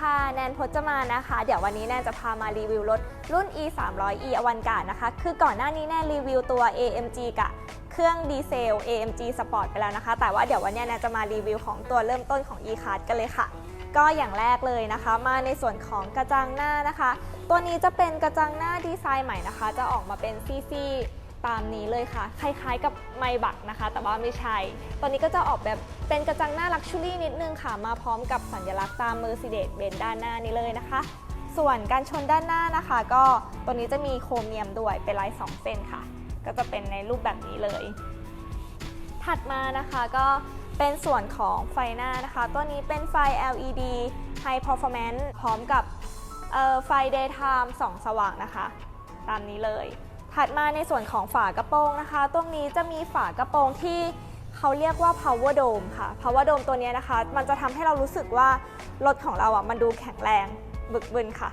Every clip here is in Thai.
ค่ะ แนนพจมานนะคะ เดี๋ยววันนี้แนนจะพามารีวิวรถรุ่น e 3 0 0 e อวันการนะคะ คือก่อนหน้านี้แนนรีวิวตัว AMG กับเครื่องดีเซล AMG Sport ไปแล้วนะคะ แต่ว่าเดี๋ยววันนี้แนนจะมารีวิวของตัวเริ่มต้นของ e card กันเลยค่ะ ก็อย่างแรกเลยนะคะ มาในส่วนของกระจังหน้านะคะ ตัวนี้จะเป็นกระจังหน้าดีไซน์ใหม่นะคะ จะออกมาเป็นซี่ๆ ตามนี้เลยค่ะ คล้ายๆกับไมบักนะคะ แต่ว่าไม่ใช่ตัวนี้ก็จะออกแบบเป็นกระจังหน้าลักชัวรี่นิดนึงค่ะ มาพร้อมกับสัญลักษณ์ตาม Mercedes-Benz ด้านหน้านี้เลยนะคะ ส่วนการชนด้านหน้านะคะ ก็ตัวนี้จะมีโครเมียมด้วยเป็นลาย2เส้นค่ะ ก็จะเป็นในรูปแบบนี้เลย ถัดมานะคะก็เป็นส่วนของไฟหน้านะคะ ตัวนี้เป็นไฟ LED High Performance พร้อมกับไฟ Daytime ส่องสว่างนะคะ ตามนี้เลย ถัดมาในส่วนของฝากระโปรงนะคะ ตรงนี้จะมีฝากระโปรงที่เขาเรียกว่า power dome ค่ะ power dome ตัวนี้นะคะ มันจะทำให้เรารู้สึกว่ารถของเราอะมันดูแข็งแรงบึกบึนค่ะ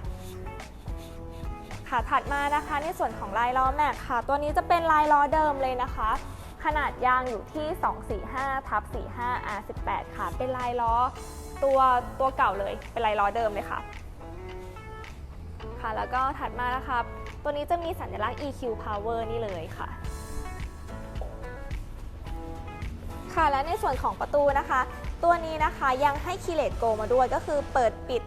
ค่ะถัดมานะคะ ในส่วนของลายล้อแม็กค่ะ ตัวนี้จะเป็นลายล้อเดิมเลยนะคะ ขนาดยางอยู่ที่ 245ทับ45 R18 ค่ะ เป็นลายล้อตัวตัวเก่าเลย เป็นลายล้อเดิมเลยค่ะ ค่ะแล้วก็ถัดมานะคะ ตัวนี้จะมีสัญลักษณ์ EQ Power นี่เลยค่ะค่ะและในส่วนของประตูนะคะ ตัวนี้นะคะยังให้คีย์เลตโกมาด้วยก็คือเปิดปิด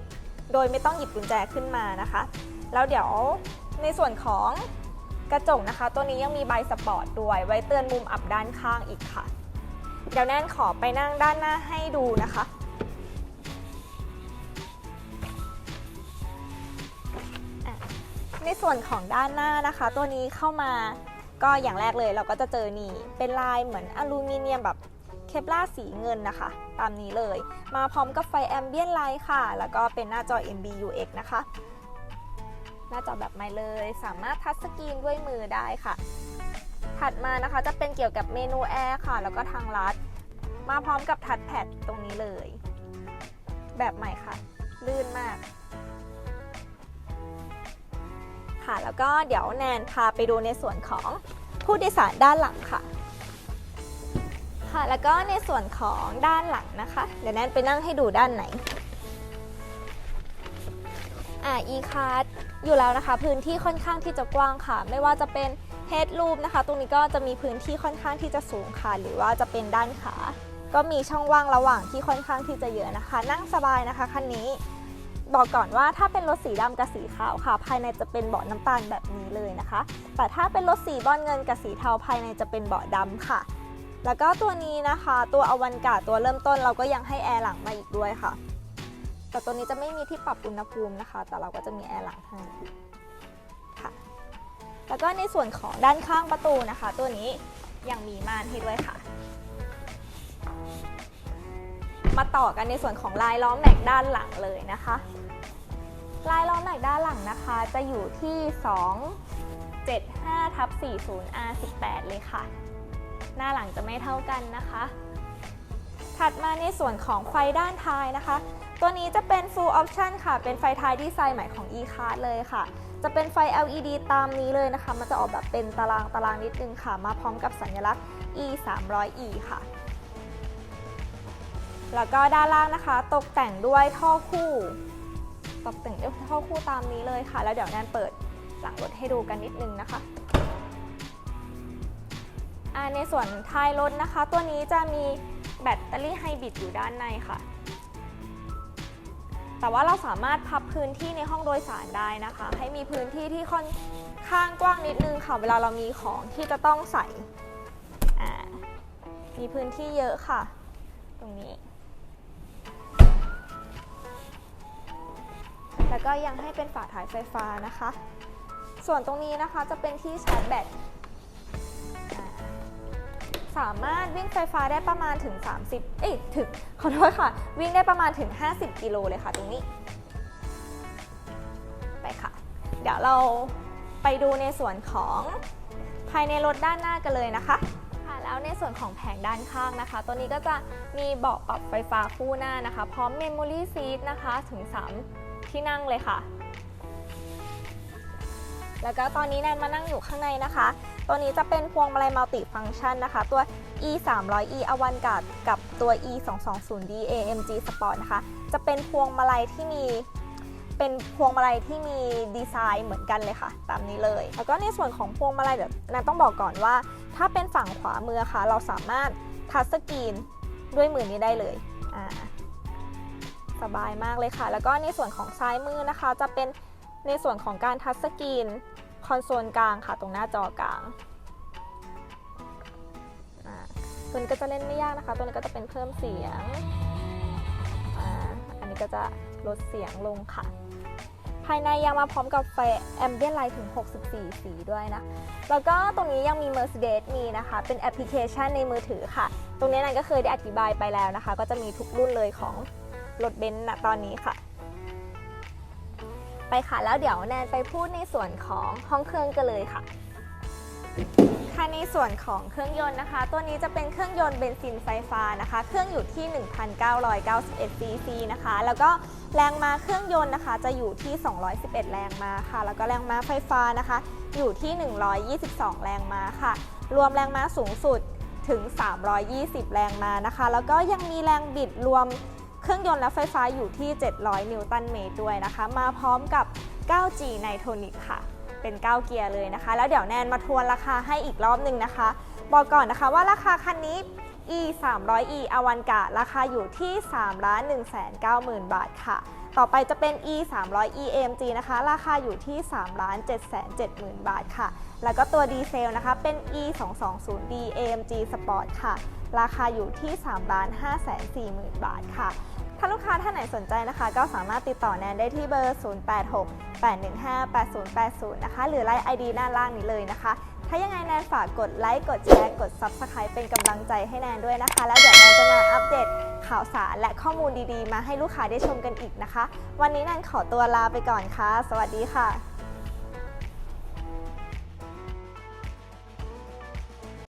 โดยไม่ต้องหยิบกุญแจขึ้นมานะคะ แล้วเดี๋ยวในส่วนของกระจกนะคะ ตัวนี้ยังมีใบสปอร์ตด้วย ไว้เตือนมุมอับด้านข้างอีกค่ะ เดี๋ยวแน่นขอไปนั่งด้านหน้าให้ดูนะคะ ในส่วนของด้านหน้านะคะ ตัวนี้เข้ามาก็อย่างแรกเลยเราก็จะเจอนี่เป็นลายเหมือนอลูมิเนียมแบบเคปลาสีเงินนะคะ ตามนี้เลย มาพร้อมกับไฟแอมเบียนไลท์ค่ะ แล้วก็เป็นหน้าจอ MBUX นะคะ หน้าจอแบบใหม่เลย สามารถทัชสกรีนด้วยมือได้ค่ะ ถัดมานะคะจะเป็นเกี่ยวกับเมนูแอร์ค่ะ แล้วก็ทางลัด มาพร้อมกับทัชแพดตรงนี้เลย แบบใหม่ค่ะ ลื่นมาก ค่ะ แล้วก็เดี๋ยวแนนพาไปดูในส่วนของผู้โดยสารด้านหลังค่ะค่ะแล้วก็ในส่วนของด้านหลังนะคะ เดี๋ยวแนนไปนั่งให้ดูด้านไหนอ่า e-card อยู่แล้วนะคะ พื้นที่ค่อนข้างที่จะกว้างค่ะ ไม่ว่าจะเป็น headroom นะคะ ตรงนี้ก็จะมีพื้นที่ค่อนข้างที่จะสูงค่ะ หรือว่าจะเป็นด้านขา ก็มีช่องว่างระหว่างที่ค่อนข้างที่จะเยอะนะคะ นั่งสบายนะคะคันนี้ บอกก่อนว่าถ้าเป็นรถสีดำกับสีขาวค่ะ ภายในจะเป็นเบาะน้ำตาลแบบนี้เลยนะคะ แต่ถ้าเป็นรถสีบอลเงินกับสีเทาภายในจะเป็นเบาะดำค่ะ แล้วก็ตัวนี้นะคะ ตัวอวันกาตัวเริ่มต้นเราก็ยังให้แอร์หลังมาอีกด้วยค่ะ แต่ตัวนี้จะไม่มีที่ปรับอุณหภูมินะคะ แต่เราก็จะมีแอร์หลังให้ค่ะ แล้วก็ในส่วนของด้านข้างประตูนะคะ ตัวนี้ยังมีม่านให้ด้วยค่ะ มาต่อกันในส่วนของลายล้อมแม็กด้านหลังเลยนะคะ ลายล้อมแม็กด้านหลังนะคะ จะอยู่ที่ 275ทับ40 R18 เลยค่ะ หน้าหลังจะไม่เท่ากันนะคะ ถัดมาในส่วนของไฟด้านท้ายนะคะ ตัวนี้จะเป็น full option ค่ะ เป็นไฟท้ายดีไซน์ใหม่ของ e-card เลยค่ะ จะเป็นไฟ LED ตามนี้เลยนะคะ มันจะออกแบบเป็นตารางตารางนิดนึงค่ะ มาพร้อมกับสัญลักษณ์ e 3 0 0 e ค่ะ แล้วก็ด้านล่างนะคะ ตกแต่งด้วยท่อคู่ ตกแต่งด้วยท่อคู่ตามนี้เลยค่ะ แล้วเดี๋ยวแนนเปิดหลังรถให้ดูกันนิดนึงนะคะในส่วนท้ายรถนะคะ ตัวนี้จะมีแบตเตอรี่ไฮบริดอยู่ด้านในค่ะ แต่ว่าเราสามารถพับพื้นที่ในห้องโดยสารได้นะคะ ให้มีพื้นที่ที่ค่อนข้างกว้างนิดนึงค่ะ เวลาเรามีของที่จะต้องใส่มีพื้นที่เยอะค่ะ ตรงนี้ แล้วก็ยังให้เป็นฝาถ่ายไฟฟ้านะคะ ส่วนตรงนี้นะคะจะเป็นที่ชาร์จแบตสามารถวิ่งไฟฟ้าได้ประมาณถึง 30 เอ้ยถึงขอโทษค่ะ วิ่งได้ประมาณถึง 50 กิโลเลยค่ะตรงนี้ ไปค่ะ เดี๋ยวเราไปดูในส่วนของภายในรถด้านหน้ากันเลยนะคะค่ะแล้วในส่วนของแผงด้านข้างนะคะ ตัวนี้ก็จะมีเบาะปรับไฟฟ้าคู่หน้านะคะ พร้อม Memory Seat นะคะถึง 3 ที่นั่งเลยค่ะ แล้วก็ตอนนี้แนนมานั่งอยู่ข้างในนะคะ ตัวนี้จะเป็นพวงมาลัยมัลติฟังก์ชันนะคะ ตัว e 3 0 0 e อวันการ์ดกับตัว e 2 2 0 d amg sport นะคะ จะเป็นพวงมาลัยที่มีเป็นพวงมาลัยที่มีดีไซน์เหมือนกันเลยค่ะ ตามนี้เลย แล้วก็ในส่วนของพวงมาลัยเดี๋ยวนันต้องบอกก่อนว่า ถ้าเป็นฝั่งขวามือค่ะ เราสามารถทัชสกรีนด้วยมือนี้ได้เลยอ่า สบายมากเลยค่ะ แล้วก็ในส่วนของซ้ายมือนะคะ จะเป็นในส่วนของการทัชสกรีนคอนโซลกลางค่ะ ตรงหน้าจอกลางอ่าตัวนี้ก็จะเล่นไม่ยากนะคะ ตัวนี้ก็จะเป็นเพิ่มเสียงออันนี้ก็จะลดเสียงลงค่ะ ภายในยังมาพร้อมกับไฟแอมเบียนไลท์ถึง 64 สีด้วยนะ แล้วก็ตรงนี้ยังมี Mercedes มีนะคะ เป็นแอปพลิเคชันในมือถือค่ะ ตรงนี้นันก็เคยได้อธิบายไปแล้วนะคะ ก็จะมีทุกรุ่นเลยของ รถเบนซ์ณตอนนี้ค่ะ ไปค่ะแล้วเดี๋ยวแนนไปพูดในส่วนของห้องเครื่องกันเลยค่ะค่ะในส่วนของเครื่องยนต์นะคะ ตัวนี้จะเป็นเครื่องยนต์เบนซินไฟฟ้านะคะ เครื่องอยู่ที่ 1,991 cc นะคะ แล้วก็แรงม้าเครื่องยนต์นะคะ จะอยู่ที่ 211 แรงม้าค่ะ แล้วก็แรงม้าไฟฟ้านะคะ อยู่ที่ 122 แรงม้าค่ะ รวมแรงม้าสูงสุดถึง 320 แรงม้านะคะ แล้วก็ยังมีแรงบิดรวม เครื่องยนต์และไฟฟ้าอยู่ที่ 700 นิวตันเมตรด้วยนะคะ มาพร้อมกับ 9G ไนโทนิกค่ะ เป็น 9 เกียร์เลยนะคะ แล้วเดี๋ยวแนนมาทวนราคาให้อีกรอบหนึ่งนะคะ บอกก่อนนะคะว่าราคาคันนี้ e 3 0 0 e อวันการาคาอยู่ที่3ล้าน1 9 0 0 0 0 บาทค่ะ ต่อไปจะเป็น e 3 0 0 e amg นะคะ ราคาอยู่ที่3ล้าน7 7 0 0 0 บาทค่ะ แล้วก็ตัวดีเซลนะคะ เป็น e 2 2 0 d amg sport ค่ะ ราคาอยู่ที่3ล้าน5 4 0 0 0 0 บาทค่ะ ถ้าลูกค้าท่านไหนสนใจนะคะ ก็สามารถติดต่อแนนได้ที่เบอร์ 086 815 8080 นะคะ หรือไลน์ ID ด้านล่างนี้เลยนะคะ ถ้ายังไงแนนฝากกดไลค์กดแชร์กด Subscribe เป็นกำลังใจให้แนนด้วยนะคะ แล้วเดี๋ยวแนนจะมาอัปเดตข่าวสารและข้อมูลดีๆ มาให้ลูกค้าได้ชมกันอีกนะคะ วันนี้แนนขอตัวลาไปก่อนค่ะ สวัสดีค่ะ